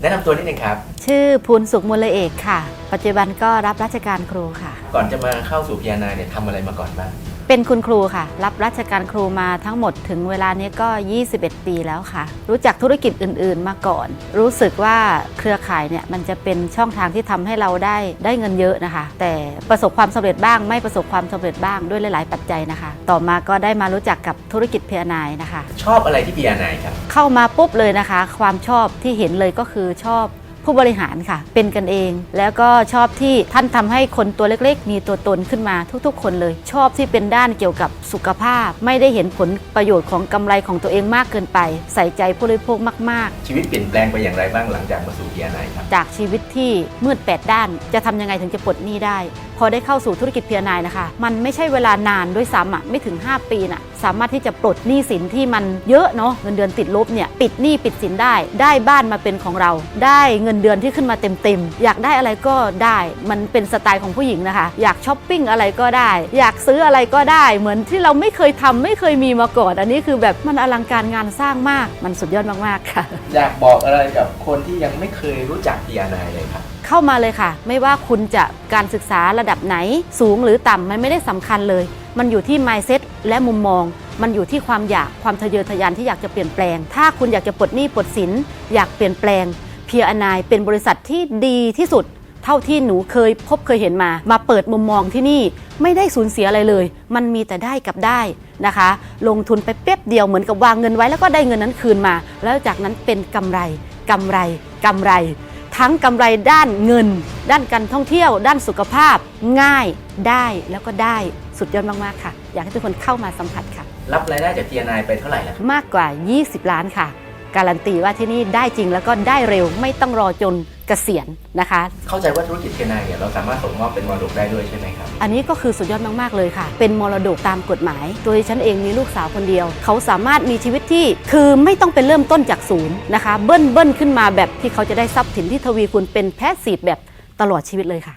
แนะนำตัวนิดนึงครับ ชื่อภูลสุขมูลละเอกค่ะ ปัจจุบันก็รับราชการครูค่ะ ก่อนจะมาเข้าสู่พียนาเนี่ยทำอะไรมาก่อนบ้าง เป็นคุณครูค่ะ รับราชการครูมาทั้งหมดถึงเวลานี้ก็ 21 ปีแล้วค่ะ รู้จักธุรกิจอื่น ๆ มาก่อน รู้สึกว่าเครือข่ายเนี่ยมันจะเป็นช่องทางที่ทำให้เราได้ได้เงินเยอะนะคะ แต่ประสบความสำเร็จบ้าง ไม่ประสบความสำเร็จบ้างด้วยหลาย ๆ ปัจจัยนะคะ ต่อมาก็ได้มารู้จักกับธุรกิจเพียนายนะคะ ชอบอะไรที่พียนาครับเข้ามาปุ๊บเลยนะคะ ความชอบที่เห็นเลยก็คือชอบ ผู้บริหารค่ะ เป็นกันเอง แล้วก็ชอบที่ท่านทำให้คนตัวเล็กๆ มีตัวตนขึ้นมาทุกๆ คนเลย ชอบที่เป็นด้านเกี่ยวกับสุขภาพ ไม่ได้เห็นผลประโยชน์ของกำไรของตัวเองมากเกินไป ใส่ใจผู้บริโภคมากชีวิตเปลี่ยนแปลงไปอย่างไรบ้างหลังจากมาสู่พียนาครับๆจากชีวิตที่มืดแปดด้านจะทำยังไงถึงจะปลดหนี้ได้พอได้เข้าสู่ธุรกิจเพียนายนะคะ มันไม่ใช่เวลานานด้วยซ้ำอะไม่ถึง 5 ปีน่ะสามารถที่จะปลดหนี้สินที่มันเยอะเนาะเงินเดือนติดลบเนี่ยปิดหนี้ปิดสินได้ ได้บ้านมาเป็นของเรา ได้เงินเดือนที่ขึ้นมาเต็มๆอยากได้อะไรก็ได้มันเป็นสไตล์ของผู้หญิงนะคะ อยากช้อปปิ้งอะไรก็ได้ อยากซื้ออะไรก็ได้ เหมือนที่เราไม่เคยทำไม่เคยมีมาก่อน อันนี้คือแบบมันอลังการงานสร้างมากมันสุดยอดมากๆค่ะ อยากบอกอะไรกับคนที่ยังไม่เคยรู้จักเพียนายเลยครับ เข้ามาเลยค่ะ ไม่ว่าคุณจะการศึกษาระดับไหน สูงหรือต่ำมันไม่ได้สำคัญเลย มันอยู่ที่ mindset และมุมมอง มันอยู่ที่ความอยากความทะเยอทะยานที่อยากจะเปลี่ยนแปลง ถ้าคุณอยากจะปลดหนี้ปลดสินอยากเปลี่ยนแปลง เพียอนายเป็นบริษัทที่ดีที่สุด เท่าที่หนูเคยพบเคยเห็นมา มาเปิดมุมมองที่นี่ไม่ได้สูญเสียอะไรเลย มันมีแต่ได้กับได้นะคะ ลงทุนไปเป๊บเดียวเหมือนกับวางเงินไว้แล้วก็ได้เงินนั้นคืนมา แล้วจากนั้นเป็นกำไรกำไรกำไร ทั้งกำไรด้านเงิน ด้านการท่องเที่ยว ด้านสุขภาพ ง่ายได้แล้วก็ได้สุดยอดมาก ๆ ค่ะ อยากให้ทุกคนเข้ามาสัมผัสค่ะ รับรายได้จากพียนาไปเท่าไหร่แล้วมากกว่า 20 ล้านค่ะ การันตีว่าที่นี่ได้จริงแล้วก็ได้เร็วไม่ต้องรอจนเกษียณนะคะ เข้าใจว่าธุรกิจพียนาเนี่ยเราสามารถส่งมอบเป็นมรดกได้ด้วยใช่ไหมครับ อันนี้ก็คือสุดยอดมาก ๆ เลยค่ะ เป็นมรดกตามกฎหมาย ตัวดิฉันเองมีลูกสาวคนเดียว เขาสามารถมีชีวิตที่คือไม่ต้องเป็นเริ่มต้นจากศูนย์นะคะ เบิ้ลเบิ้ลขึ้นมาแบบที่เขาจะได้ทรัพย์สินที่ทวีคูณเป็นแพสซีฟแบบตลอดชีวิตเลยค่ะ